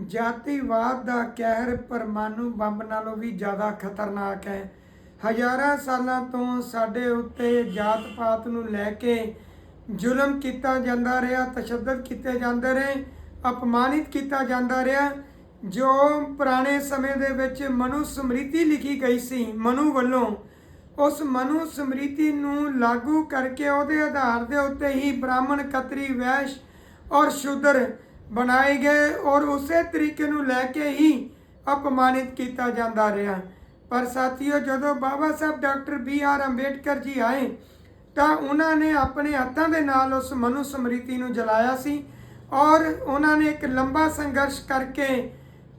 ਜਾਤੀਵਾਦ ਦਾ ਕਹਿਰ ਪਰਮਾਣੂ ਬੰਬ ਨਾਲੋਂ ਵੀ ਜ਼ਿਆਦਾ ਖਤਰਨਾਕ ਹੈ। ਹਜ਼ਾਰਾਂ ਸਾਲਾਂ ਤੋਂ ਸਾਡੇ ਉੱਤੇ ਜਾਤ ਪਾਤ ਨੂੰ ਲੈ ਕੇ ਜ਼ੁਲਮ ਕੀਤਾ ਜਾਂਦਾ ਰਿਹਾ, ਤਸ਼ੱਦਦ ਕੀਤੇ ਜਾਂਦੇ ਰਹੇ, ਅਪਮਾਨਿਤ ਕੀਤਾ ਜਾਂਦਾ ਰਿਹਾ, ਜੋ ਪੁਰਾਣੇ ਸਮੇਂ ਦੇ ਵਿੱਚ ਮਨੂ ਸਮ੍ਰਿਤੀ ਲਿਖੀ ਗਈ ਸੀ, ਮਨੂ ਵੱਲੋਂ। ਉਸ ਮਨੂ ਸਮ੍ਰਿਤੀ ਨੂੰ ਲਾਗੂ ਕਰਕੇ ਉਹਦੇ ਆਧਾਰ ਦੇ ਉੱਤੇ ਹੀ ਬ੍ਰਾਹਮਣ ਕਤਰੀ ਵੈਸ਼ ਔਰ ਸ਼ੂਦਰ ਬਣਾਏ ਗਏ ਔਰ ਉਸੇ ਤਰੀਕੇ ਨੂੰ ਲੈ ਕੇ ਹੀ ਅਪਮਾਨਿਤ ਕੀਤਾ ਜਾਂਦਾ ਰਿਹਾ। ਪਰ ਸਾਥੀਓ, ਜਦੋਂ Baba Sahib doctor B R Ambedkar ji ਆਏ, ਤਾਂ ਉਹਨਾਂ ਨੇ ਆਪਣੇ ਹੱਥਾਂ ਦੇ ਨਾਲ ਉਸ ਮਨੂ ਸਮ੍ਰਿਤੀ ਨੂੰ ਜਲਾਇਆ ਸੀ ਔਰ ਉਹਨਾਂ ਨੇ ਇੱਕ ਲੰਬਾ ਸੰਘਰਸ਼ ਕਰਕੇ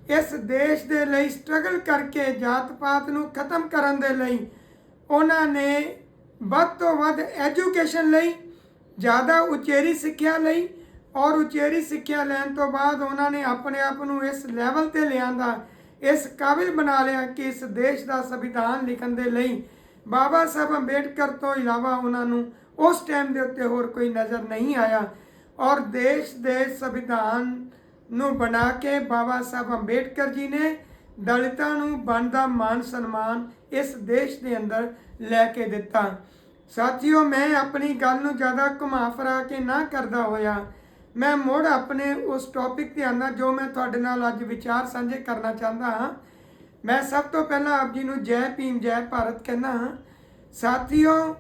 ਇਸ ਦੇਸ਼ ਦੇ ਲਈ ਸਟਰਗਲ ਕਰਕੇ ਜਾਤ ਪਾਤ ਨੂੰ ਖਤਮ ਕਰਨ ਦੇ ਲਈ ਉਹਨਾਂ ਨੇ ਵੱਧ ਤੋਂ ਵੱਧ ਐਜੂਕੇਸ਼ਨ ਲਈ, ਜ਼ਿਆਦਾ ਉਚੇਰੀ ਸਿੱਖਿਆ ਲਈ ਔਰ ਉਚੇਰੀ ਸਿੱਖਿਆ ਲੈਣ ਤੋਂ ਬਾਅਦ ਉਹਨਾਂ ਨੇ ਆਪਣੇ ਆਪ ਨੂੰ ਇਸ ਲੈਵਲ ਤੇ ਲਿਆਂਦਾ, ਇਸ ਕਾਬਿਲ ਬਣਾ ਲਿਆ ਕਿ ਇਸ ਦੇਸ਼ ਦਾ ਸੰਵਿਧਾਨ ਲਿਖਣ ਦੇ ਲਈ ਬਾਬਾ ਸਾਹਿਬ ਅੰਬੇਡਕਰ ਤੋਂ ਇਲਾਵਾ ਉਹਨਾਂ ਨੂੰ ਉਸ ਟਾਈਮ ਦੇ ਉੱਤੇ ਹੋਰ ਕੋਈ ਨਜ਼ਰ ਨਹੀਂ ਆਇਆ। ਔਰ ਦੇਸ਼ ਦੇ ਸੰਵਿਧਾਨ ਨੂੰ ਬਣਾ ਕੇ ਬਾਬਾ ਸਾਹਿਬ ਅੰਬੇਡਕਰ ਜੀ ਨੇ ਦਲਿਤਾਂ ਨੂੰ ਬਣਦਾ ਮਾਨ ਸਨਮਾਨ ਇਸ ਦੇਸ਼ ਦੇ ਅੰਦਰ ਲੈ ਕੇ ਦਿੱਤਾ। ਸਾਥੀਓ, ਮੈਂ ਆਪਣੀ ਗੱਲ ਨੂੰ ਜ਼ਿਆਦਾ ਘੁਮਾ ਫਿਰਾ ਕੇ ਨਾ ਕਰਦਾ ਹੋਇਆ ਮੈਂ ਮੁੜ ਆਪਣੇ ਉਸ ਟੌਪਿਕ ਤੇ ਆਉਂਦਾ ਜੋ ਮੈਂ ਤੁਹਾਡੇ ਨਾਲ ਅੱਜ ਵਿਚਾਰ ਸਾਂਝੇ ਕਰਨਾ ਚਾਹੁੰਦਾ ਹਾਂ। ਮੈਂ ਸਭ ਤੋਂ ਪਹਿਲਾਂ ਆਪ ਜੀ ਨੂੰ ਜੈ ਭੀਮ, ਜੈ ਭਾਰਤ ਕਹਿੰਦਾ ਹਾਂ। ਸਾਥੀਓ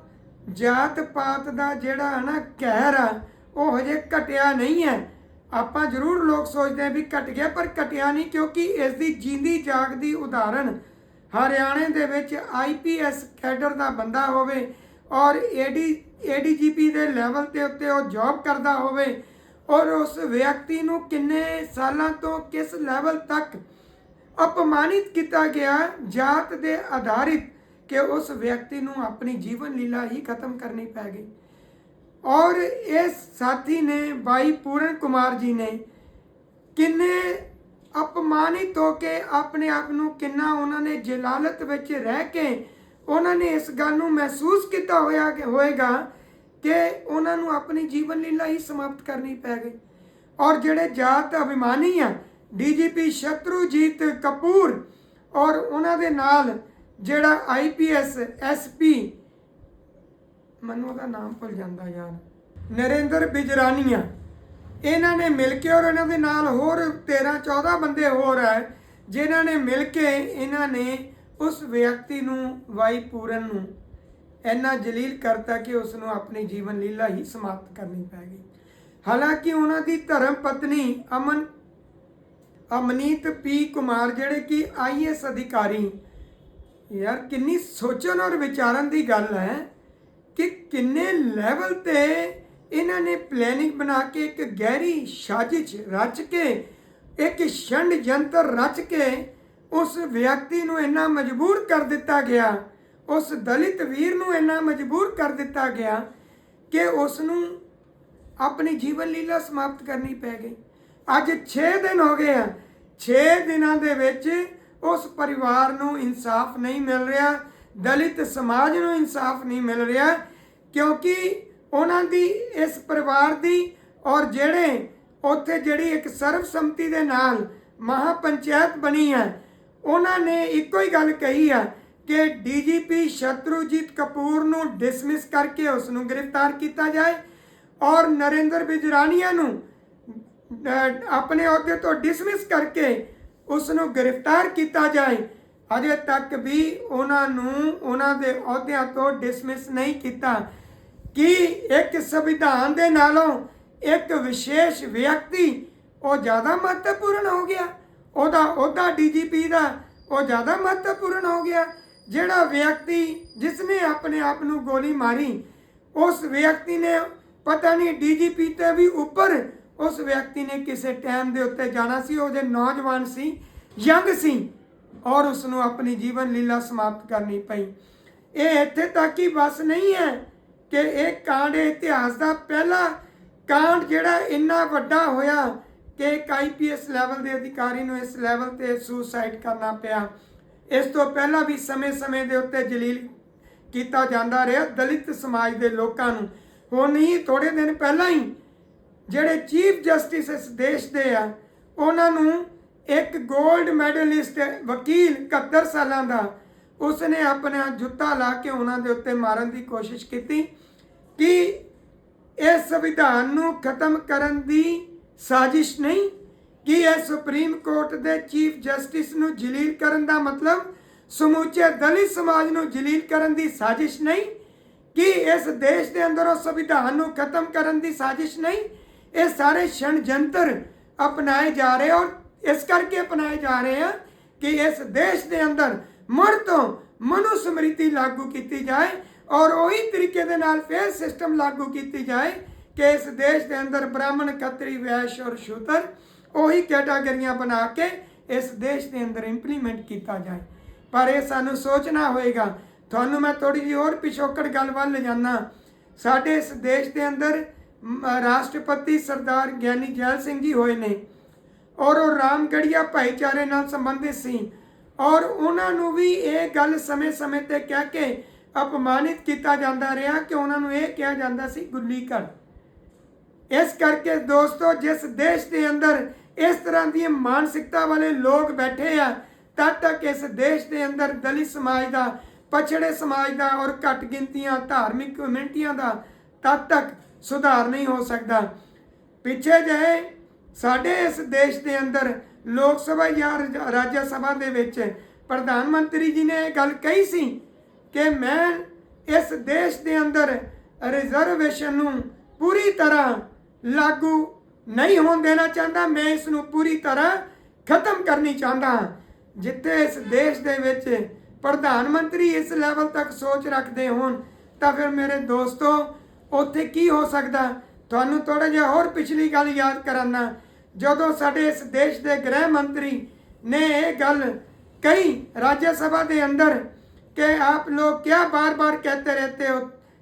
ਜਾਤ ਪਾਤ ਦਾ ਜਿਹੜਾ ਹੈ ਨਾ ਕਹਿਰ ਆ, ਉਹ ਹਜੇ ਘਟਿਆ ਨਹੀਂ ਹੈ। ਆਪਾਂ ਜ਼ਰੂਰ ਲੋਕ ਸੋਚਦੇ ਆ ਵੀ ਘਟ ਗਿਆ, ਪਰ ਘਟਿਆ ਨਹੀਂ, ਕਿਉਂਕਿ ਇਸ ਦੀ ਜੀਂਦੀ ਜਾਗਦੀ ਉਦਾਹਰਣ ਹਰਿਆਣੇ ਦੇ ਵਿੱਚ ਆਈਪੀਐਸ ਕੈਡਰ ਦਾ ਬੰਦਾ ਹੋਵੇ ਔਰ ਏਡੀ ਏਡੀਜੀਪੀ ਦੇ ਲੈਵਲ ਤੇ ਉੱਤੇ ਉਹ ਜੌਬ ਕਰਦਾ ਹੋਵੇ ਔਰ ਉਸ ਵਿਅਕਤੀ ਨੂੰ ਕਿੰਨੇ ਸਾਲਾਂ ਤੋਂ ਕਿਸ ਲੈਵਲ ਤੱਕ ਅਪਮਾਨਿਤ ਕੀਤਾ ਗਿਆ ਜਾਤ ਦੇ ਆਧਾਰਿਤ ਕਿ ਉਸ ਵਿਅਕਤੀ ਨੂੰ ਆਪਣੀ ਜੀਵਨ ਲੀਲਾ ਹੀ ਖਤਮ ਕਰਨੀ ਪੈ ਗਈ। ਔਰ ਇਸ ਸਾਥੀ ਨੇ, ਬਾਈ ਪੂਰਨ ਕੁਮਾਰ ਜੀ ਨੇ, ਕਿੰਨੇ ਅਪਮਾਨਿਤ ਹੋ ਕੇ ਆਪਣੇ ਆਪ ਨੂੰ ਕਿੰਨਾ ਉਹਨਾਂ ਨੇ ਜਲਾਲਤ ਵਿੱਚ ਰਹਿ ਕੇ ਉਹਨਾਂ ਨੇ ਇਸ ਗੱਲ ਨੂੰ ਮਹਿਸੂਸ ਕੀਤਾ ਹੋਇਆ ਕਿ ਹੋਏਗਾ ਕਿ ਉਹਨਾਂ ਨੂੰ ਆਪਣੀ ਜੀਵਨ ਲੀਲਾ ਹੀ ਸਮਾਪਤ ਕਰਨੀ ਪੈ ਗਈ। ਔਰ ਜਿਹੜੇ ਜਾਤ ਅਭਿਮਾਨੀ ਆ, ਡੀਜੀਪੀ ਸ਼ਤਰੂਜੀਤ ਕਪੂਰ ਔਰ ਉਹਨਾਂ ਦੇ ਨਾਲ ਜਿਹੜਾ ਆਈਪੀਐਸ ਐਸਪੀ ਮੈਨੂੰ ਉਹਦਾ ਨਾਮ ਭੁੱਲ ਜਾਂਦਾ ਯਾਰ, ਨਰਿੰਦਰ ਬਿਜਰਾਨੀਆ, ਇਹਨਾਂ ਨੇ ਮਿਲ ਕੇ ਔਰ ਇਹਨਾਂ ਦੇ ਨਾਲ ਹੋਰ 13 14 ਬੰਦੇ ਹੋਰ ਹੈ, ਜਿਨ੍ਹਾਂ ਨੇ ਮਿਲ ਕੇ ਇਹਨਾਂ ਨੇ ਉਸ ਵਿਅਕਤੀ ਨੂੰ, ਵਾਈ ਪੂਰਨ ਨੂੰ ਇੰਨਾ ਜਲੀਲ ਕਰਤਾ ਕਿ ਉਸ ਨੂੰ ਆਪਣੀ ਜੀਵਨ ਲੀਲਾ ਹੀ ਸਮਾਪਤ ਕਰਨੀ ਪੈ ਗਈ। ਹਾਲਾਂਕਿ ਉਹਨਾਂ ਦੀ ਧਰਮ ਪਤਨੀ ਅਮਨ ਅਮਨੀਤ ਪੀ ਕੁਮਾਰ, ਜਿਹੜੇ ਕਿ ਆਈਐਸ ਅਧਿਕਾਰੀ, ਯਾਰ ਕਿੰਨੀ ਸੋਚਣ ਔਰ ਵਿਚਾਰਨ ਦੀ ਗੱਲ ਹੈ ਕਿ ਕਿੰਨੇ ਲੈਵਲ ਤੇ ਇਹਨਾਂ ਨੇ ਪਲੈਨਿੰਗ ਬਣਾ ਕੇ ਇੱਕ ਗਹਿਰੀ ਸਾਜ਼ਿਸ਼ ਰਚ ਕੇ, ਇੱਕ ਛੰਡ ਯੰਤਰ ਰਚ ਕੇ ਉਸ ਵਿਅਕਤੀ ਨੂੰ ਇੰਨਾ ਮਜਬੂਰ ਕਰ ਦਿੱਤਾ ਗਿਆ ਉਸ ਦਲਿਤ ਵੀਰ ਨੂੰ ਇੰਨਾ ਮਜਬੂਰ ਕਰ ਦਿੱਤਾ ਗਿਆ ਕਿ ਉਸ ਨੂੰ ਆਪਣੀ ਜੀਵਨ ਲੀਲਾ ਸਮਾਪਤ ਕਰਨੀ ਪੈ ਗਈ। ਅੱਜ 6 ਦਿਨ ਹੋ ਗਏ ਆ। 6 ਦਿਨਾਂ ਦੇ ਵਿੱਚ ਉਸ ਪਰਿਵਾਰ ਨੂੰ ਇਨਸਾਫ ਨਹੀਂ ਮਿਲ ਰਿਹਾ, ਦਲਿਤ ਸਮਾਜ ਨੂੰ ਇਨਸਾਫ ਨਹੀਂ ਮਿਲ ਰਿਹਾ, ਕਿਉਂਕਿ ਉਹਨਾਂ ਦੀ ਇਸ ਪਰਿਵਾਰ ਦੀ ਔਰ ਜਿਹੜੇ ਉੱਥੇ ਜਿਹੜੀ ਇੱਕ ਸਰਬਸੰਮਤੀ ਦੇ ਨਾਲ ਮਹਾਪੰਚਾਇਤ ਬਣੀ ਹੈ ਉਹਨਾਂ ਨੇ ਇੱਕੋ ਹੀ ਗੱਲ ਕਹੀ ਹੈ ਕਿ ਡੀਜੀਪੀ ਸ਼ਤਰੂਜੀਤ ਕਪੂਰ ਨੂੰ ਡਿਸਮਿਸ ਕਰਕੇ ਉਸ ਨੂੰ ਗ੍ਰਿਫਤਾਰ ਕੀਤਾ ਜਾਏ ਔਰ ਨਰਿੰਦਰ ਬਿਜਰਾਨੀਆ ਨੂੰ ਆਪਣੇ ਅਹੁਦੇ ਤੋਂ ਡਿਸਮਿਸ ਕਰਕੇ ਉਸ ਨੂੰ ਗ੍ਰਿਫਤਾਰ ਕੀਤਾ ਜਾਏ। ਅਜੇ ਤੱਕ ਵੀ ਉਹਨਾਂ ਨੂੰ ਉਹਨਾਂ ਦੇ ਅਹੁਦਿਆਂ ਤੋਂ ਡਿਸਮਿਸ ਨਹੀਂ ਕੀਤਾ। ਕਿ ਇੱਕ ਸੰਵਿਧਾਨ ਦੇ ਨਾਲੋਂ ਇੱਕ ਵਿਸ਼ੇਸ਼ ਵਿਅਕਤੀ ਉਹ ਜ਼ਿਆਦਾ ਮਹੱਤਵਪੂਰਨ ਹੋ ਗਿਆ? ਉਹਦਾ ਅਹੁਦਾ ਡੀਜੀਪੀ ਦਾ ਉਹ ਜ਼ਿਆਦਾ ਮਹੱਤਵਪੂਰਨ ਹੋ ਗਿਆ? ਜਿਹੜਾ ਵਿਅਕਤੀ ਜਿਸਨੇ ਆਪਣੇ ਆਪ ਨੂੰ ਗੋਲੀ ਮਾਰੀ, ਉਸ ਵਿਅਕਤੀ ਨੇ ਪਤਾ ਨਹੀਂ ਡੀਜੀਪੀ ਤੇ ਵੀ ਉੱਪਰ ਉਸ ਵਿਅਕਤੀ ਨੇ ਕਿਸੇ ਟਾਈਮ ਦੇ ਉੱਤੇ ਜਾਣਾ ਸੀ, ਉਹ ਜੇ ਨੌਜਵਾਨ ਸੀ, ਯੰਗ ਸੀ, ਔਰ ਉਸ ਨੂੰ ਆਪਣੀ ਜੀਵਨ ਲੀਲਾ ਸਮਾਪਤ ਕਰਨੀ ਪਈ। ਇਹ ਇੱਥੇ ਤੱਕ ਹੀ ਬਸ ਨਹੀਂ ਹੈ ਕਿ ਇਹ ਕਾਂਡ ਇਤਿਹਾਸ ਦਾ ਪਹਿਲਾ ਕਾਂਡ ਜਿਹੜਾ ਇੰਨਾ ਵੱਡਾ ਹੋਇਆ ਕਿ ਇੱਕ ਆਈਪੀਐਸ ਲੈਵਲ ਦੇ ਅਧਿਕਾਰੀ ਨੂੰ ਇਸ ਲੈਵਲ ਤੇ ਸੁਸਾਈਡ ਕਰਨਾ ਪਿਆ। ਇਸ ਤੋਂ ਪਹਿਲਾਂ ਵੀ ਸਮੇਂ-ਸਮੇਂ ਦੇ ਉੱਤੇ ਜਲੀਲ ਕੀਤਾ ਜਾਂਦਾ ਰਿਹਾ ਦਲਿਤ ਸਮਾਜ ਦੇ ਲੋਕਾਂ ਨੂੰ। ਹੁਣ ਹੀ ਥੋੜੇ ਦਿਨ ਪਹਿਲਾਂ ਹੀ ਜਿਹੜੇ ਚੀਫ ਜਸਟਿਸ ਇਸ ਦੇਸ਼ ਦੇ ਆ, ਉਹਨਾਂ ਨੂੰ ਇੱਕ 골ਡ ਮੈਡਲਿਸਟ ਵਕੀਲ 71 ਸਾਲਾਂ ਦਾ, ਉਸਨੇ ਆਪਣਾ ਜੁੱਤਾ ਲਾ ਕੇ ਉਹਨਾਂ ਦੇ ਉੱਤੇ ਮਾਰਨ ਦੀ ਕੋਸ਼ਿਸ਼ ਕੀਤੀ ਕਿ ਇਸ ਸੰਵਿਧਾਨ ਨੂੰ ਖਤਮ ਕਰਨ ਦੀ ਸਾਜ਼ਿਸ਼ ਨਹੀਂ ਕਿ ਇਹ ਸੁਪਰੀਮ ਕੋਰਟ ਦੇ ਚੀਫ ਜਸਟਿਸ ਨੂੰ ਜਲੀਲ ਕਰਨ ਦਾ ਮਤਲਬ ਸਮੁੱਚੇ ਦਲਿਤ ਸਮਾਜ ਨੂੰ ਜਲੀਲ ਕਰਨ ਦੀ ਸਾਜ਼ਿਸ਼ ਨਹੀਂ? ਕਿ ਇਸ ਦੇਸ਼ ਦੇ ਅੰਦਰੋਂ ਸੰਵਿਧਾਨ ਨੂੰ ਖਤਮ ਕਰਨ ਦੀ ਸਾਜ਼ਿਸ਼ ਨਹੀਂ? ਇਹ ਸਾਰੇ ਛਣਜੰਤਰ ਅਪਣਾਏ ਜਾ ਰਹੇ ਔਰ ਇਸ ਕਰਕੇ ਅਪਣਾਏ ਜਾ ਰਹੇ ਆ ਕਿ ਇਸ ਦੇਸ਼ ਦੇ ਅੰਦਰ ਮੁੜ ਤੋਂ ਮਨੁਸਮ੍ਰਿਤੀ ਲਾਗੂ ਕੀਤੀ ਜਾਏ ਔਰ ਉਹੀ ਤਰੀਕੇ ਦੇ ਨਾਲ ਫੇਰ ਸਿਸਟਮ ਲਾਗੂ ਕੀਤੀ ਜਾਏ ਕਿ ਇਸ ਦੇਸ਼ ਦੇ ਅੰਦਰ ਬ੍ਰਾਹਮਣ, ਖੱਤਰੀ, ਵੈਸ਼ ਔਰ ਸ਼ੂਦਰ ਉਹੀ ਕੈਟਾਗਰੀਆਂ ਬਣਾ ਕੇ ਇਸ ਦੇਸ਼ ਦੇ ਅੰਦਰ ਇੰਪਲੀਮੈਂਟ ਕੀਤਾ ਜਾਏ। ਪਰ ਇਹ ਸਾਨੂੰ ਸੋਚਣਾ ਹੋਏਗਾ। ਤੁਹਾਨੂੰ ਮੈਂ ਥੋੜੀ ਜਿਹੀ ਹੋਰ ਪਿਛੋਕੜ ਗੱਲ ਵੱਲ ਲਿਜਾਨਾ। ਸਾਡੇ ਇਸ ਦੇਸ਼ ਦੇ ਅੰਦਰ ਰਾਸ਼ਟਰਪਤੀ ਸਰਦਾਰ ਗਿਆਨੀ ਜੈਲ ਸਿੰਘ ਜੀ ਹੋਏ ਨੇ। ਔਰ ਉਹ ਰਾਮਗੜੀਆ ਭਾਈਚਾਰੇ ਨਾਲ ਸੰਬੰਧਿਤ ਸੀ। ਔਰ ਉਹਨਾਂ ਨੂੰ ਵੀ ਇਹ ਗੱਲ ਸਮੇਂ-ਸਮੇਂ ਤੇ ਕਹਿ ਕੇ ਅਪਮਾਨਿਤ ਕੀਤਾ ਜਾਂਦਾ ਰਿਹਾ ਕਿ ਉਹਨਾਂ ਨੂੰ ਇਹ ਕਿਹਾ ਜਾਂਦਾ ਸੀ ਗੁੱਲੀ ਘੜ ਇਸ ਕਰਕੇ ਦੋਸਤੋ, ਜਿਸ ਦੇਸ਼ ਦੇ ਅੰਦਰ ਇਸ ਤਰ੍ਹਾਂ ਦੀ ਮਾਨਸਿਕਤਾ ਵਾਲੇ ਲੋਕ ਬੈਠੇ ਆ, ਤਦ ਤੱਕ ਇਸ ਦੇਸ਼ ਦੇ ਅੰਦਰ ਦਲਿਤ ਸਮਾਜ ਦਾ, ਪਛੜੇ ਸਮਾਜ ਦਾ ਔਰ ਘੱਟ ਗਿਣਤੀਆਂ ਧਾਰਮਿਕ ਕਮਿਊਨਿਟੀਆਂ ਦਾ ਤਦ ਤੱਕ ਸੁਧਾਰ ਨਹੀਂ ਹੋ ਸਕਦਾ। ਪਿੱਛੇ ਜਿਹੇ ਸਾਡੇ ਇਸ ਦੇਸ਼ ਦੇ ਅੰਦਰ ਲੋਕ ਸਭਾ ਜਾਂ ਰਾਜ- ਰਾਜ ਸਭਾ ਦੇ ਵਿੱਚ ਪ੍ਰਧਾਨ ਮੰਤਰੀ ਜੀ ਨੇ ਇਹ ਗੱਲ ਕਹੀ ਸੀ ਕਿ ਮੈਂ ਇਸ ਦੇਸ਼ ਦੇ ਅੰਦਰ ਰਿਜ਼ਰਵੇਸ਼ਨ ਨੂੰ ਪੂਰੀ ਤਰ੍ਹਾਂ ਲਾਗੂ ਨਹੀਂ ਹੋਣ ਦੇਣਾ ਚਾਹੁੰਦਾ, ਮੈਂ ਇਸ ਨੂੰ ਪੂਰੀ ਤਰ੍ਹਾਂ ਖਤਮ ਕਰਨੀ ਚਾਹੁੰਦਾ ਹਾਂ। ਜਿੱਥੇ ਇਸ ਦੇਸ਼ ਦੇ ਵਿੱਚ ਪ੍ਰਧਾਨ ਮੰਤਰੀ ਇਸ ਲੈਵਲ ਤੱਕ ਸੋਚ ਰੱਖਦੇ ਹੋਣ, ਤਾਂ ਫਿਰ ਮੇਰੇ ਦੋਸਤੋ, ਉੱਥੇ ਕੀ ਹੋ ਸਕਦਾ? ਤੁਹਾਨੂੰ ਥੋੜਾ ਜਿਹਾ ਹੋਰ ਪਿਛਲੀ ਗੱਲ ਯਾਦ ਕਰਾਨਾ। ਜਦੋਂ ਸਾਡੇ ਇਸ ਦੇਸ਼ ਦੇ ਗ੍ਰਹਿ ਮੰਤਰੀ ਨੇ ਇਹ ਗੱਲ ਕਹੀ ਰਾਜ ਸਭਾ ਦੇ ਅੰਦਰ ਕਿ ਆਪ ਲੋਕ ਕਿਆ ਬਾਰ-ਬਾਰ ਕਹਤੇ ਰਹਤੇ ਹੋ,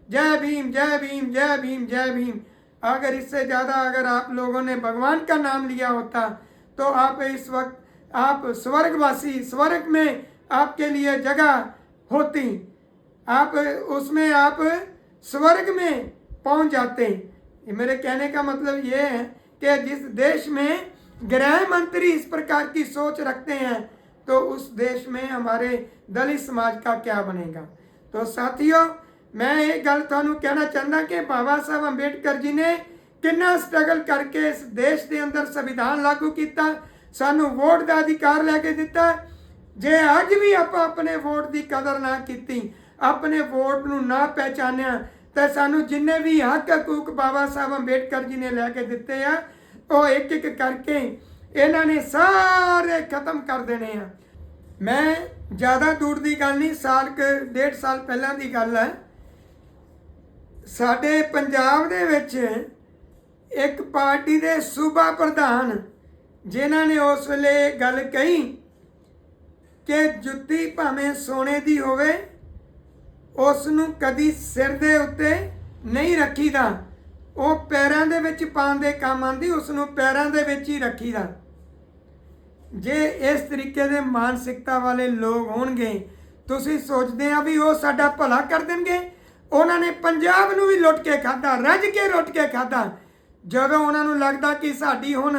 ਜੈ ਭੀਮ ਜੈ ਭੀਮ ਜੈ ਭੀਮ ਜੈ ਭੀਮ। अगर इससे ज़्यादा अगर आप लोगों ने भगवान का नाम लिया होता तो आप इस वक्त, आप स्वर्गवासी, स्वर्ग में आपके लिए जगह होती। आप उसमें आप स्वर्ग में पहुँच जाते। ये मेरे कहने का मतलब ये है कि जिस देश में गृह मंत्री इस प्रकार की सोच रखते हैं तो उस देश में हमारे दलित समाज का क्या बनेगा। तो साथियों ਮੈਂ ਇਹ ਗੱਲ ਤੁਹਾਨੂੰ ਕਹਿਣਾ ਚਾਹੁੰਦਾ ਕਿ ਬਾਬਾ ਸਾਹਿਬ ਅੰਬੇਡਕਰ ਜੀ ਨੇ ਕਿੰਨਾ ਸਟਰਗਲ ਕਰਕੇ ਇਸ ਦੇਸ਼ ਦੇ ਅੰਦਰ ਸੰਵਿਧਾਨ ਲਾਗੂ ਕੀਤਾ, ਸਾਨੂੰ ਵੋਟ ਦਾ ਅਧਿਕਾਰ ਲੈ ਕੇ ਦਿੱਤਾ। ਜੇ ਅੱਜ ਵੀ ਆਪਾਂ ਆਪਣੇ ਵੋਟ ਦੀ ਕਦਰ ਨਾ ਕੀਤੀ, ਆਪਣੇ ਵੋਟ ਨੂੰ ਨਾ ਪਹਿਚਾਨਿਆ, ਤਾਂ ਸਾਨੂੰ ਜਿੰਨੇ ਵੀ ਹੱਕ ਹਕੂਕ ਬਾਬਾ ਸਾਹਿਬ ਅੰਬੇਡਕਰ ਜੀ ਨੇ ਲੈ ਕੇ ਦਿੱਤੇ ਆ, ਉਹ ਇੱਕ ਇੱਕ ਕਰਕੇ ਇਹਨਾਂ ਨੇ ਸਾਰੇ ਖਤਮ ਕਰ ਦੇਣੇ ਆ। ਮੈਂ ਜ਼ਿਆਦਾ ਦੂਰ ਦੀ ਗੱਲ ਨਹੀਂ, ਸਾਲ ਕੁ, ਡੇਢ ਸਾਲ ਪਹਿਲਾਂ ਦੀ ਗੱਲ ਹੈ। ਸਾਡੇ ਪੰਜਾਬ ਦੇ ਵਿੱਚ ਇੱਕ ਪਾਰਟੀ ਦੇ ਸੂਬਾ ਪ੍ਰਧਾਨ ਜਿਨ੍ਹਾਂ ਨੇ ਉਸ ਵੇਲੇ ਇਹ ਗੱਲ ਕਹੀ ਕਿ ਜੁੱਤੀ ਭਾਵੇਂ ਸੋਨੇ ਦੀ ਹੋਵੇ, ਉਸ ਨੂੰ ਕਦੀ ਸਿਰ ਦੇ ਉੱਤੇ ਨਹੀਂ ਰੱਖੀਦਾ। ਉਹ ਪੈਰਾਂ ਦੇ ਵਿੱਚ ਪਾਉਣ ਦੇ ਕੰਮ ਆਂਦੀ ਉਸ ਨੂੰ ਪੈਰਾਂ ਦੇ ਵਿੱਚ ਹੀ ਰੱਖੀਦਾ। ਜੇ ਇਸ ਤਰੀਕੇ ਦੇ ਮਾਨਸਿਕਤਾ ਵਾਲੇ ਲੋਕ ਹੋਣਗੇ, ਤੁਸੀਂ ਸੋਚਦੇ ਆ ਵੀ ਉਹ ਸਾਡਾ ਭਲਾ ਕਰ ਦੇਣਗੇ? ਉਹਨਾਂ ਨੇ ਪੰਜਾਬ ਨੂੰ ਵੀ ਲੁੱਟ ਕੇ ਖਾਦਾ ਰੱਜ ਕੇ ਲੁੱਟ ਕੇ ਖਾਦਾ ਜਦੋਂ ਉਹਨਾਂ ਨੂੰ ਲੱਗਦਾ ਕਿ ਸਾਡੀ ਹੁਣ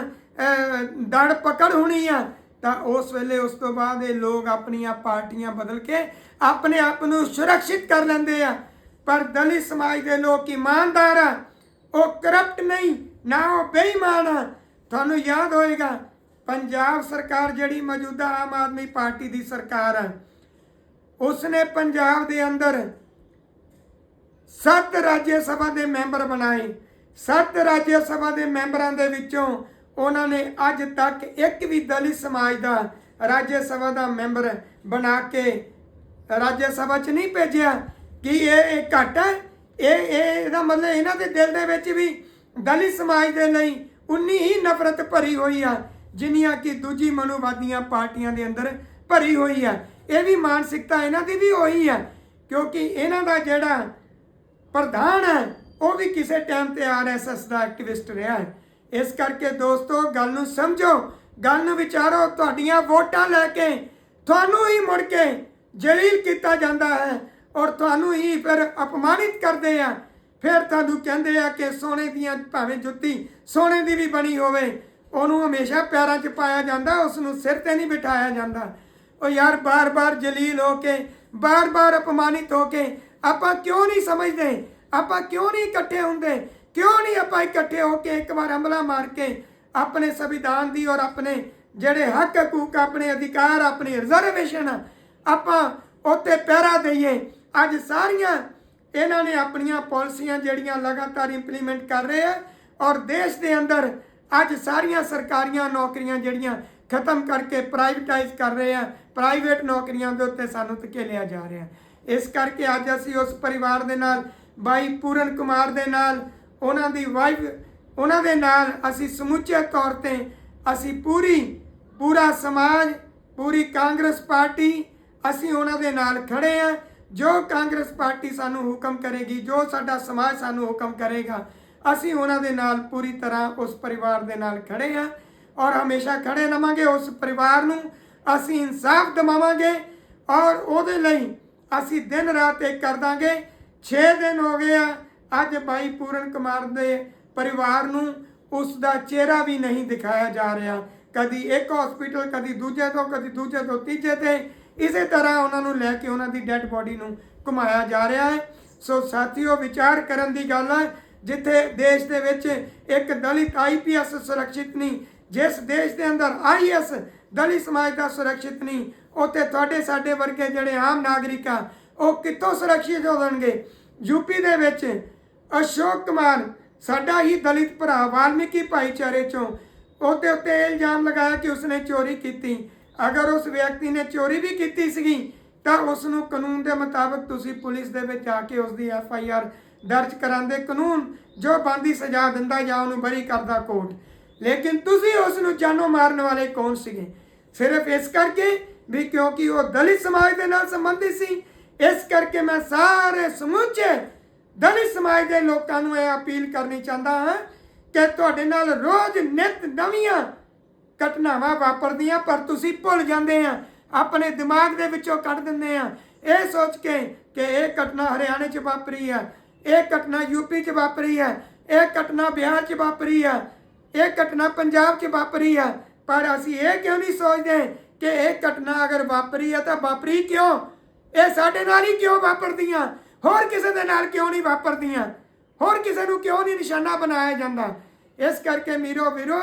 ਦੜ ਪਕੜ ਹੋਣੀ ਆ, ਤਾਂ ਉਸ ਵੇਲੇ ਉਸ ਤੋਂ ਬਾਅਦ ਇਹ ਲੋਕ ਆਪਣੀਆਂ ਪਾਰਟੀਆਂ ਬਦਲ ਕੇ ਆਪਣੇ ਆਪ ਨੂੰ ਸੁਰੱਖਿਅਤ ਕਰ ਲੈਂਦੇ ਆ। ਪਰ ਦਲਿਤ ਸਮਾਜ ਦੇ ਲੋਕ ਇਮਾਨਦਾਰ ਆ। ਉਹ ਕਰਪਟ ਨਹੀਂ, ਨਾ ਉਹ ਬੇਈਮਾਨ ਆ। ਤੁਹਾਨੂੰ ਯਾਦ ਹੋਏਗਾ, ਪੰਜਾਬ ਸਰਕਾਰ ਜਿਹੜੀ ਮੌਜੂਦਾ ਆਮ ਆਦਮੀ ਪਾਰਟੀ ਦੀ ਸਰਕਾਰ ਆ, ਉਸਨੇ ਪੰਜਾਬ ਦੇ ਅੰਦਰ ਸੱਤ ਰਾਜ ਸਭਾ ਦੇ ਮੈਂਬਰ ਬਣਾਏ। ਸੱਤ ਰਾਜ ਸਭਾ ਦੇ ਮੈਂਬਰਾਂ ਦੇ ਵਿੱਚੋਂ ਉਹਨਾਂ ਨੇ ਅੱਜ ਤੱਕ ਇੱਕ ਵੀ ਦਲਿਤ ਸਮਾਜ ਦਾ ਰਾਜ ਸਭਾ ਦਾ ਮੈਂਬਰ ਬਣਾ ਕੇ ਰਾਜ ਸਭਾ 'ਚ ਨਹੀਂ ਭੇਜਿਆ। ਕਿ ਇਹ ਇਹ ਘੱਟ ਹੈ? ਇਹ ਇਹ ਇਹਦਾ ਮਤਲਬ ਇਹਨਾਂ ਦੇ ਦਿਲ ਦੇ ਵਿੱਚ ਵੀ ਦਲਿਤ ਸਮਾਜ ਦੇ ਲਈ ਉਨੀ ਹੀ ਨਫ਼ਰਤ ਭਰੀ ਹੋਈ ਆ, ਜਿੰਨੀਆਂ ਕਿ ਦੂਜੀ ਮਨੋਵਾਦੀਆਂ ਪਾਰਟੀਆਂ ਦੇ ਅੰਦਰ ਭਰੀ ਹੋਈ ਆ। ਇਹ ਵੀ ਮਾਨਸਿਕਤਾ ਇਹਨਾਂ ਦੀ ਵੀ ਉਹੀ ਆ, ਕਿਉਂਕਿ ਇਹਨਾਂ ਦਾ ਜਿਹੜਾ ਪ੍ਰਧਾਨ ਹੈ। ਉਹ ਵੀ ਕਿਸੇ ਟਾਈਮ ਤੇ ਆਰਐਸਐਸ ਦਾ ਐਕਟਿਵਿਸਟ ਰਿਹਾ ਹੈ। ਇਸ ਕਰਕੇ ਦੋਸਤੋ, ਗੱਲ ਨੂੰ ਸਮਝੋ। ਗੱਲ ਨੂੰ ਵਿਚਾਰੋ, ਤੁਹਾਡੀਆਂ ਵੋਟਾਂ ਲੈ ਕੇ, ਤੁਹਾਨੂੰ ਹੀ ਮੁੜ ਕੇ ਜਲੀਲ ਕੀਤਾ ਜਾਂਦਾ ਹੈ ਔਰ ਤੁਹਾਨੂੰ ਹੀ ਫਿਰ ਅਪਮਾਨਿਤ ਕਰਦੇ ਆ। ਫਿਰ ਤੁਹਾਨੂੰ ਕਹਿੰਦੇ ਆ ਕਿ ਸੋਨੇ ਦੀਆਂ ਭਾਵੇਂ ਜੁੱਤੀ ਸੋਨੇ ਦੀ ਵੀ ਬਣੀ ਹੋਵੇ, ਉਹਨੂੰ ਹਮੇਸ਼ਾ ਪੈਰਾਂ 'ਚ ਪਾਇਆ ਜਾਂਦਾ ਉਸ ਨੂੰ ਸਿਰ ਤੇ ਨਹੀਂ ਬਿਠਾਇਆ ਜਾਂਦਾ। ਉਹ ਯਾਰ ਬਾਰ-ਬਾਰ ਜਲੀਲ ਹੋ ਕੇ, ਬਾਰ-ਬਾਰ ਅਪਮਾਨਿਤ ਹੋ ਕੇ ਆਪਾਂ ਕਿਉਂ ਨਹੀਂ ਸਮਝਦੇ? ਆਪਾਂ ਕਿਉਂ ਨਹੀਂ ਇਕੱਠੇ ਹੁੰਦੇ? ਕਿਉਂ ਨਹੀਂ ਆਪਾਂ ਇਕੱਠੇ ਹੋ ਕੇ ਇੱਕ ਵਾਰ ਹਮਲਾ ਮਾਰ ਕੇ ਆਪਣੇ ਸੰਵਿਧਾਨ ਦੀ ਔਰ ਆਪਣੇ ਜਿਹੜੇ ਹੱਕ ਹਕੂਕ, ਆਪਣੇ ਅਧਿਕਾਰ, ਆਪਣੀ ਰਿਜ਼ਰਵੇਸ਼ਨ ਆਪਾਂ ਉੱਤੇ ਪਹਿਰਾ ਦਈਏ। ਅੱਜ ਸਾਰੀਆਂ ਇਹਨਾਂ ਨੇ ਆਪਣੀਆਂ ਪਾਲਿਸੀਆਂ ਜਿਹੜੀਆਂ ਲਗਾਤਾਰ ਇੰਪਲੀਮੈਂਟ ਕਰ ਰਹੇ ਆ ਔਰ ਦੇਸ਼ ਦੇ ਅੰਦਰ ਅੱਜ ਸਾਰੀਆਂ ਸਰਕਾਰੀਆਂ ਨੌਕਰੀਆਂ ਜਿਹੜੀਆਂ ਖਤਮ ਕਰਕੇ ਪ੍ਰਾਈਵੇਟਾਈਜ਼ ਕਰ ਰਹੇ ਆ ਪ੍ਰਾਈਵੇਟ ਨੌਕਰੀਆਂ ਦੇ ਉੱਤੇ ਸਾਨੂੰ ਧਕੇਲਿਆ ਜਾ ਰਿਹਾ। ਇਸ ਕਰਕੇ ਅੱਜ ਅਸੀਂ ਉਸ ਪਰਿਵਾਰ ਦੇ ਨਾਲ, ਬਾਈ ਪੂਰਨ ਕੁਮਾਰ ਦੇ ਨਾਲ, ਉਹਨਾਂ ਦੀ ਵਾਈਫ ਉਹਨਾਂ ਦੇ ਨਾਲ ਅਸੀਂ ਸਮੁੱਚੇ ਤੌਰ ਤੇ ਅਸੀਂ ਪੂਰੀ, ਪੂਰਾ ਸਮਾਜ, ਪੂਰੀ ਕਾਂਗਰਸ ਪਾਰਟੀ, ਅਸੀਂ ਉਹਨਾਂ ਦੇ ਨਾਲ ਖੜੇ ਆ ਜੋ ਕਾਂਗਰਸ ਪਾਰਟੀ ਸਾਨੂੰ ਹੁਕਮ ਕਰੇਗੀ, ਜੋ ਸਾਡਾ ਸਮਾਜ ਸਾਨੂੰ ਹੁਕਮ ਕਰੇਗਾ, ਅਸੀਂ ਉਹਨਾਂ ਦੇ ਨਾਲ ਪੂਰੀ ਤਰ੍ਹਾਂ ਉਸ ਪਰਿਵਾਰ ਦੇ ਨਾਲ ਖੜੇ ਆ ਔਰ ਹਮੇਸ਼ਾ ਖੜੇ ਰਵਾਂਗੇ ਉਸ ਪਰਿਵਾਰ ਨੂੰ, ਅਸੀਂ ਇਨਸਾਫ ਦਿਵਾਵਾਂਗੇ ਔਰ ਉਹਦੇ ਲਈ ਅਸੀਂ ਦਿਨ ਰਾਤ ਇੱਕ ਕਰ ਦਾਂਗੇ। 6 ਦਿਨ ਹੋ ਗਏ ਆ, ਅੱਜ ਬਾਈ ਪੂਰਨ ਕੁਮਾਰ ਦੇ ਪਰਿਵਾਰ ਨੂੰ ਉਸ ਦਾ ਚਿਹਰਾ ਵੀ ਨਹੀਂ ਦਿਖਾਇਆ ਜਾ ਰਿਹਾ। ਕਦੀ ਇੱਕ ਹਸਪੀਟਲ ਕਦੀ ਦੂਜੇ ਤੋਂ, ਕਦੀ ਦੂਜੇ ਤੋਂ ਤੀਜੇ ਤੇ। ਇਸੇ ਤਰ੍ਹਾਂ ਉਹਨਾਂ ਨੂੰ ਲੈ ਕੇ ਉਹਨਾਂ ਦੀ ਡੈੱਡ ਬੋਡੀ ਨੂੰ ਘੁਮਾਇਆ ਜਾ ਰਿਹਾ ਹੈ। ਸੋ ਸਾਥੀਓ, ਵਿਚਾਰ ਕਰਨ ਦੀ ਗੱਲ ਹੈ ਜਿੱਥੇ ਦੇਸ਼ ਦੇ ਵਿੱਚ ਇੱਕ ਦਲਿਤ ਆਈਪੀਐਸ ਸੁਰੱਖਿਅਤ ਨਹੀਂ, ਜਿਸ ਦੇਸ਼ ਦੇ ਅੰਦਰ ਆਈਐਸ ਦਲਿਤ ਸਮਾਜ ਦਾ ਸੁਰੱਖਿਅਤ ਨਹੀਂ ਉੱਥੇ ਤੁਹਾਡੇ, ਸਾਡੇ ਵਰਗੇ ਜਿਹੜੇ ਆਮ ਨਾਗਰਿਕ ਆ, ਉਹ ਕਿੱਥੋਂ ਸੁਰੱਖਿਅਤ ਹੋਣਗੇ ਯੂਪੀ ਦੇ ਵਿੱਚ ਅਸ਼ੋਕ ਕੁਮਾਰ, ਸਾਡਾ ਹੀ ਦਲਿਤ ਭਰਾ, ਵਾਲਮੀਕੀ ਭਾਈਚਾਰੇ ਚੋਂ, ਉਹਦੇ ਉੱਤੇ ਇਹ ਇਲਜ਼ਾਮ ਲਗਾਇਆ ਕਿ ਉਸਨੇ ਚੋਰੀ ਕੀਤੀ। ਅਗਰ ਉਸ ਵਿਅਕਤੀ ਨੇ ਚੋਰੀ ਵੀ ਕੀਤੀ ਸੀਗੀ, ਤਾਂ ਉਸ ਨੂੰ ਕਾਨੂੰਨ ਦੇ ਮੁਤਾਬਕ ਤੁਸੀਂ ਪੁਲਿਸ ਦੇ ਵਿੱਚ ਜਾ ਕੇ ਉਸ ਦੀ ਐਫ ਆਈ ਆਰ ਦਰਜ ਕਰਾਉਂਦੇ। ਕਾਨੂੰਨ ਜੋ ਬੰਦੀ ਸਜ਼ਾ ਦਿੰਦਾ ਜਾਂ ਉਹਨੂੰ ਬਰੀ ਕਰਦਾ ਕੋਰਟ। ਲੇਕਿਨ ਤੁਸੀਂ ਉਸ ਨੂੰ ਜਾਨੋਂ ਮਾਰਨ ਵਾਲੇ ਕੌਣ ਸੀਗੇ? ਸਿਰਫ ਇਸ ਕਰਕੇ ਵੀ ਕਿਉਂਕਿ ਉਹ ਦਲਿਤ ਸਮਾਜ ਦੇ ਨਾਲ ਸੰਬੰਧਿਤ ਸੀ, ਇਸ ਕਰਕੇ ਮੈਂ ਸਾਰੇ ਸਮੁੱਚੇ ਦਲਿਤ ਸਮਾਜ ਦੇ ਲੋਕਾਂ ਨੂੰ ਇਹ ਅਪੀਲ ਕਰਨੀ ਚਾਹੁੰਦਾ ਹਾਂ ਕਿ ਤੁਹਾਡੇ ਨਾਲ ਰੋਜ਼ ਨਿਤ ਨਵੀਆਂ ਘਟਨਾਵਾਂ ਵਾਪਰਦੀਆਂ, ਪਰ ਤੁਸੀਂ ਭੁੱਲ ਜਾਂਦੇ ਆ, ਆਪਣੇ ਦਿਮਾਗ ਦੇ ਵਿੱਚੋਂ ਕੱਢ ਦਿੰਦੇ ਆ। ਇਹ ਸੋਚ ਕੇ ਕਿ ਇਹ ਘਟਨਾ ਹਰਿਆਣੇ 'ਚ ਵਾਪਰੀ ਹੈ ਇਹ ਘਟਨਾ ਯੂਪੀ 'ਚ ਵਾਪਰੀ ਹੈ ਇਹ ਘਟਨਾ ਬਿਹਾਰ 'ਚ ਵਾਪਰੀ ਹੈ ਇਹ ਘਟਨਾ ਪੰਜਾਬ 'ਚ ਵਾਪਰੀ ਹੈ ਪਰ ਅਸੀਂ ਇਹ ਕਿਉਂ ਨਹੀਂ ਸੋਚਦੇ ਕਿ ਇਹ ਘਟਨਾ ਅਗਰ ਵਾਪਰੀ ਹੈ ਤਾਂ ਵਾਪਰੀ ਕਿਉਂ? ਇਹ ਸਾਡੇ ਨਾਲ ਹੀ ਕਿਉਂ ਵਾਪਰਦੀਆਂ? ਹੋਰ ਕਿਸੇ ਦੇ ਨਾਲ ਕਿਉਂ ਨਹੀਂ ਵਾਪਰਦੀਆਂ? ਹੋਰ ਕਿਸੇ ਨੂੰ ਕਿਉਂ ਨਹੀਂ ਨਿਸ਼ਾਨਾ ਬਣਾਇਆ ਜਾਂਦਾ? ਇਸ ਕਰਕੇ ਮੀਰੋ ਵੀਰੋ,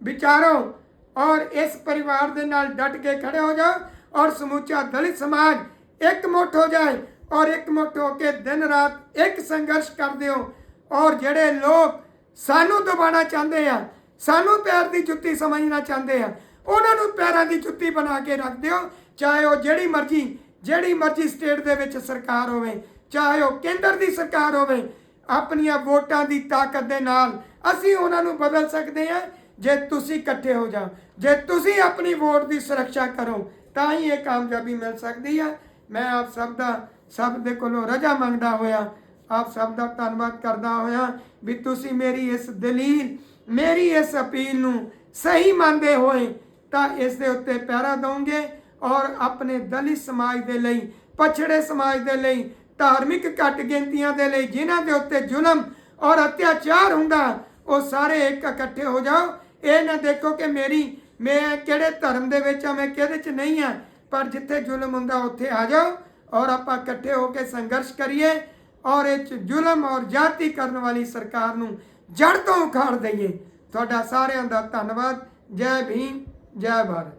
ਵਿਚਾਰੋ, ਔਰ ਇਸ ਪਰਿਵਾਰ ਦੇ ਨਾਲ ਡਟ ਕੇ ਖੜੇ ਹੋ ਜਾਓ, ਔਰ ਸਮੁੱਚਾ ਦਲਿਤ ਸਮਾਜ ਇੱਕ ਮੁੱਠ ਹੋ ਜਾਏ, ਔਰ ਇੱਕ ਮੁੱਠ ਹੋ ਕੇ ਦਿਨ ਰਾਤ ਇੱਕ ਸੰਘਰਸ਼ ਕਰਦੇ ਹੋ ਔਰ ਜਿਹੜੇ ਲੋਕ ਸਾਨੂੰ ਦਬਾਣਾ ਚਾਹੁੰਦੇ ਆ, ਸਾਨੂੰ ਪੈਰ ਦੀ ਜੁੱਤੀ ਸਮਝਣਾ ਚਾਹੁੰਦੇ ਆ ਉਹਨਾਂ ਨੂੰ ਪੈਰਾਂ ਦੀ ਜੁੱਤੀ ਬਣਾ ਕੇ ਰੱਖ ਦਿਓ, ਚਾਹੇ ਉਹ ਜਿਹੜੀ ਮਰਜ਼ੀ ਜਿਹੜੀ ਮਰਜ਼ੀ ਸਟੇਟ ਦੇ ਵਿੱਚ ਸਰਕਾਰ ਹੋਵੇ, ਚਾਹੇ ਉਹ ਕੇਂਦਰ ਦੀ ਸਰਕਾਰ ਹੋਵੇ, ਆਪਣੀਆਂ ਵੋਟਾਂ ਦੀ ਤਾਕਤ ਦੇ ਨਾਲ ਅਸੀਂ ਉਹਨਾਂ ਨੂੰ ਬਦਲ ਸਕਦੇ ਹਾਂ, ਜੇ ਤੁਸੀਂ ਇਕੱਠੇ ਹੋ ਜਾਓ, ਜੇ ਤੁਸੀਂ ਆਪਣੀ ਵੋਟ ਦੀ ਸੁਰੱਖਿਆ ਕਰੋ, ਤਾਂ ਹੀ ਇਹ ਕਾਮਯਾਬੀ ਮਿਲ ਸਕਦੀ ਹੈ ਮੈਂ ਆਪ ਸਭ ਦਾ, ਸਭ ਦੇ ਕੋਲੋਂ ਰਜਾ ਮੰਗਦਾ ਹੋਇਆ, ਆਪ ਸਭ ਦਾ ਧੰਨਵਾਦ ਕਰਦਾ ਹੋਇਆ ਵੀ ਤੁਸੀਂ ਮੇਰੀ ਇਸ ਦਲੀਲ, ਮੇਰੀ ਇਸ ਅਪੀਲ ਨੂੰ ਸਹੀ ਮੰਨਦੇ ਹੋਏ ਤਾਂ ਇਸ ਦੇ ਉੱਤੇ ਪਹਿਰਾ ਦੋਗੇ ਔਰ ਆਪਣੇ ਦਲਿਤ ਸਮਾਜ ਦੇ ਲਈ, ਪਛੜੇ ਸਮਾਜ ਦੇ ਲਈ, ਧਾਰਮਿਕ ਘੱਟ ਗਿਣਤੀਆਂ ਦੇ ਲਈ ਜਿਨ੍ਹਾਂ ਦੇ ਉੱਤੇ ਜ਼ੁਲਮ ਔਰ ਅਤਿਆਚਾਰ ਹੁੰਦਾ, ਉਹ ਸਾਰੇ ਇੱਕ ਇਕੱਠੇ ਹੋ ਜਾਓ। ਇਹ ਨਾ ਦੇਖੋ ਕਿ ਮੇਰੀ, ਮੈਂ ਕਿਹੜੇ ਧਰਮ ਦੇ ਵਿੱਚ ਆ, ਮੈਂ ਕਿਹਦੇ 'ਚ ਨਹੀਂ ਆ, ਪਰ ਜਿੱਥੇ ਜ਼ੁਲਮ ਹੁੰਦਾ ਉੱਥੇ ਆ ਜਾਓ ਔਰ ਆਪਾਂ ਇਕੱਠੇ ਹੋ ਕੇ ਸੰਘਰਸ਼ ਕਰੀਏ ਔਰ ਇਹ 'ਚ ਜ਼ੁਲਮ ਔਰ ਜਾਤੀ ਕਰਨ ਵਾਲੀ ਸਰਕਾਰ ਨੂੰ ਜੜ ਤੋਂ ਉਖਾੜ ਦਈਏ। ਤੁਹਾਡਾ ਸਾਰਿਆਂ ਦਾ ਧੰਨਵਾਦ। ਜੈ ਭੀਮ। ਜੈ ਭਾਰਤ।